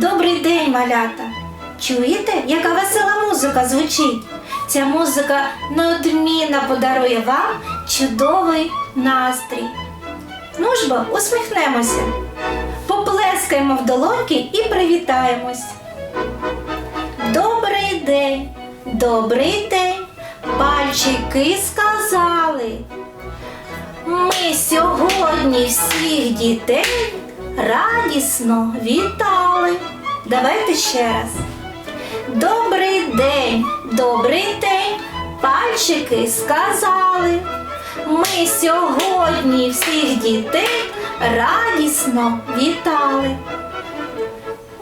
Добрий день, малята! Чуєте, яка весела музика звучить? Ця музика неодмінно подарує вам чудовий настрій. Ну ж бо, усміхнемося, поплескаємо в долоньки і привітаємось. Добрий день, добрий день, пальчики сказали. Ми сьогодні всіх дітей радісно вітали. Давайте ще раз. Добрий день, добрий день, пальчики сказали. Ми сьогодні всіх дітей радісно вітали.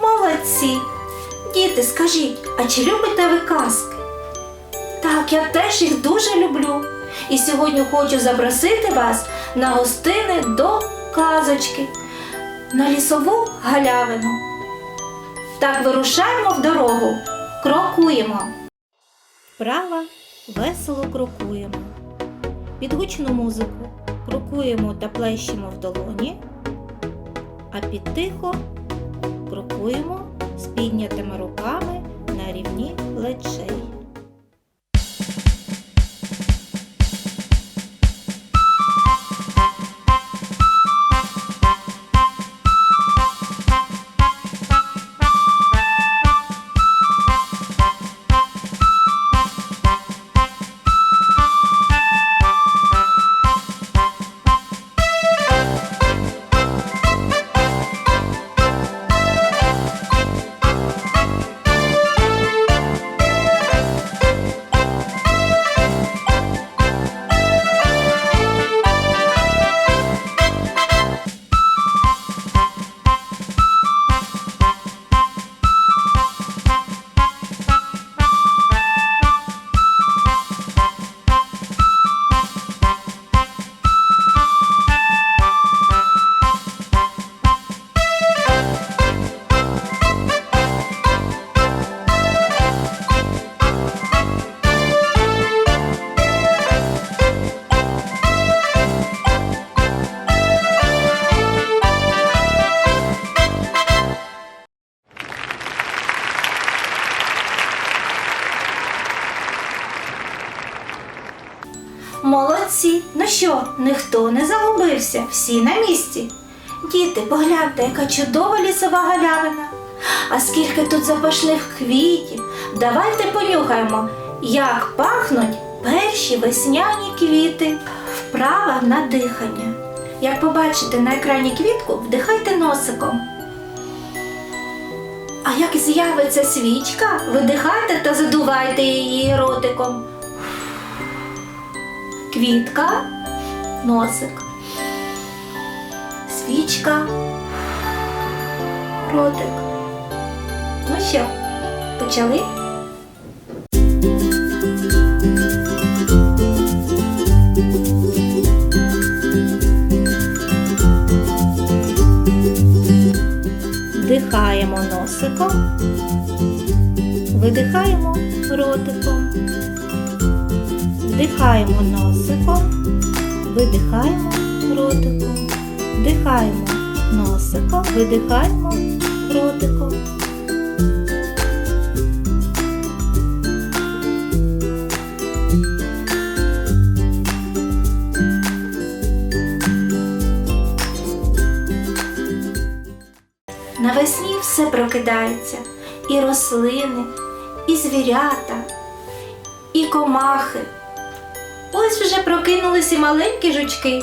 Молодці! Діти, скажіть, а чи любите ви казки? Так, я теж їх дуже люблю. І сьогодні хочу запросити вас на гостини до казочки на лісову галявину. Так вирушаємо в дорогу, крокуємо. Вправа весело крокуємо. Під гучну музику крокуємо та плещемо в долоні, а під тихо крокуємо з піднятими руками на рівні плечей. Молодці! Ну що, ніхто не загубився, всі на місці. Діти, погляньте, яка чудова лісова галявина. А скільки тут запашних квітів. Давайте понюхаємо, як пахнуть перші весняні квіти. Вправа на дихання. Як побачите на екрані квітку, вдихайте носиком. А як з'явиться свічка, видихайте та задувайте її ротиком. Квітка, носик, свічка, ротик. Ну що, почали? Вдихаємо носиком, видихаємо ротиком. Вдихаємо носиком, видихаємо ротиком, вдихаємо носиком, видихаємо ротиком. Навесні все прокидається, і рослини, і звірята, і комахи. Ось вже прокинулись і маленькі жучки.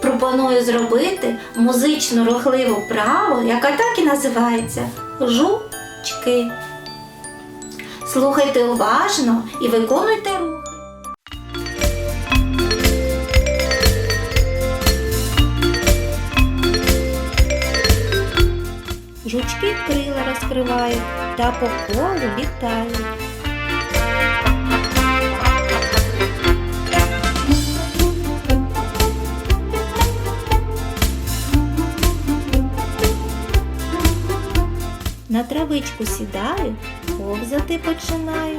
Пропоную зробити музичну рухливу праву, яка так і називається жучки. Слухайте уважно і виконуйте рухи. Жучки крила розкривають та по колу літають. На травичку сідаю, повзати починаю.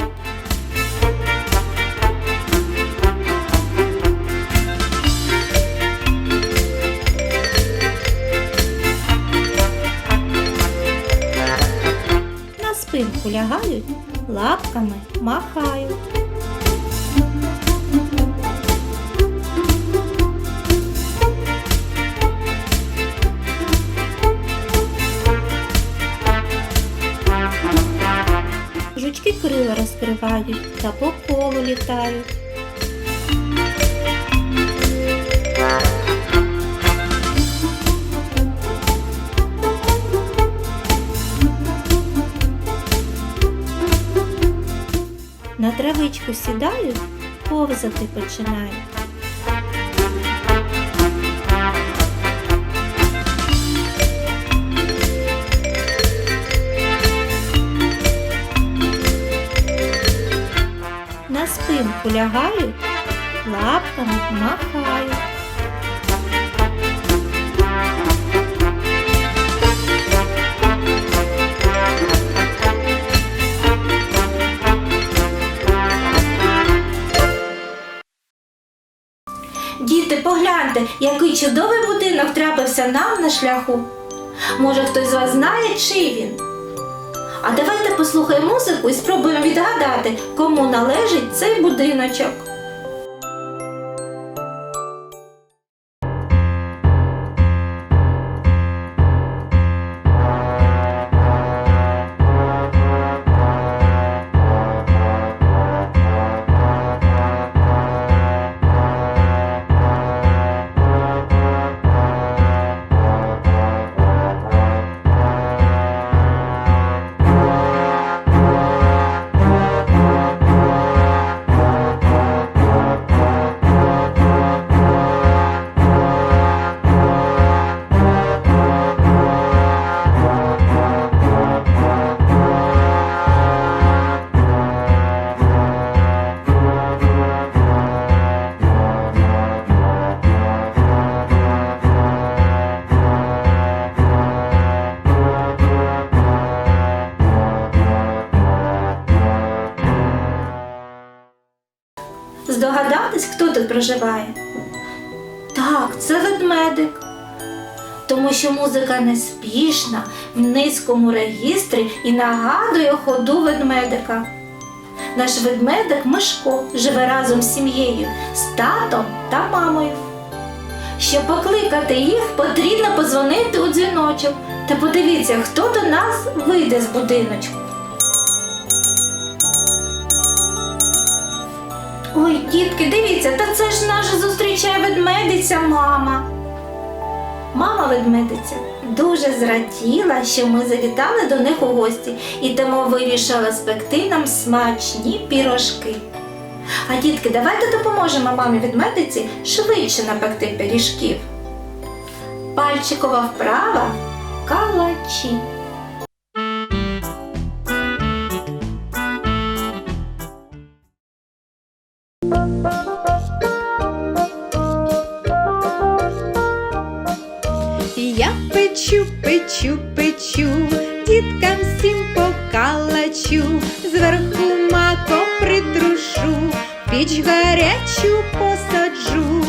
На спинку лягаю, лапками махають. Розкривають та по колу літають. На травичку сідають, повзати починають. На спинку лягають, лапками махають. Діти, погляньте, який чудовий будинок трапився нам на шляху. Може, хтось з вас знає, чий він? А давайте послухаємо музику і спробуємо відгадати, кому належить цей будиночок. Здогадались, хто тут проживає? Так, це ведмедик. Тому що музика неспішна, в низькому регістрі і нагадує ходу ведмедика. Наш ведмедик Мишко живе разом з сім'єю, з татом та мамою. Щоб покликати їх, потрібно позвонити у дзвіночок та подивіться, хто до нас вийде з будиночку. Ой, дітки, дивіться, та це ж наша зустрічає ведмедиця мама. Мама ведмедиця дуже зраділа, що ми завітали до них у гості і тому вирішила спекти нам смачні пірожки. А дітки, давайте допоможемо мамі ведмедиці швидше напекти пиріжків. Пальчикова вправа калачі. Печу, печу, печу, діткам всім покалачу, зверху маком притрушу, піч гарячу посаджу.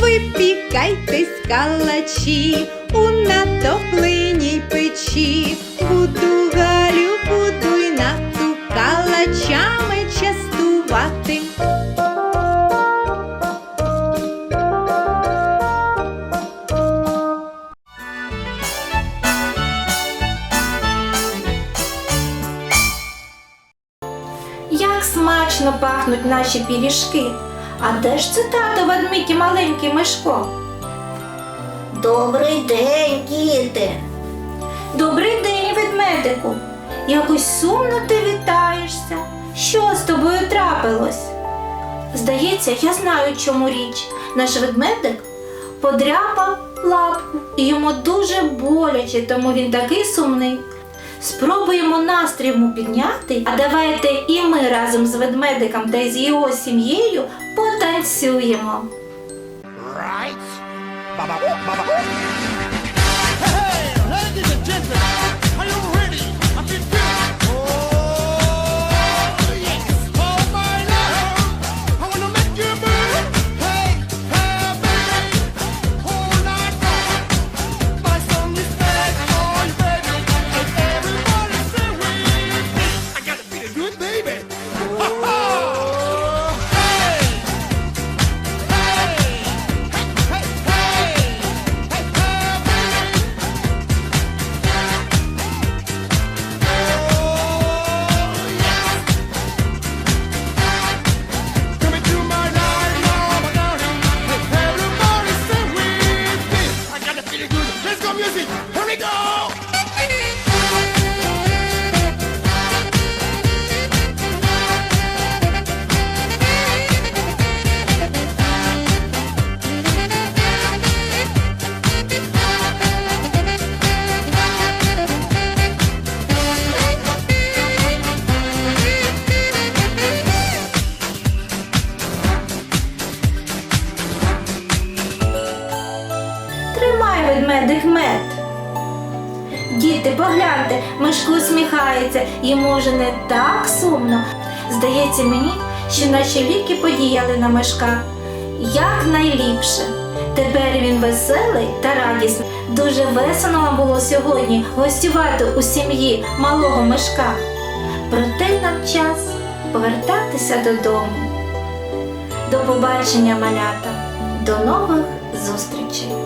Випікайтесь калачі у натопленій печі, буду Як смачно пахнуть наші пиріжки. А де ж це тато ведмідь і маленький Мишко? Добрий день, діти. Добрий день, ведмедику. Якось сумно ти вітаєшся. Що з тобою трапилось? Здається, я знаю, чому річ. Наш ведмедик подряпав лапку, і йому дуже боляче, тому він такий сумний. Спробуємо настрій йому підняти, а давайте і ми разом з ведмедиком та з його сім'єю потанцюємо. Right? Ведмедик мед. Діти, погляньте, Мишко усміхається, йому вже не так сумно. Здається мені, що наші ліки подіяли на Мишка як найліпше. Тепер він веселий та радісний. Дуже весело нам було сьогодні гостювати у сім'ї малого Мишка. Проте нам час повертатися додому. До побачення, малята, до нових зустрічей!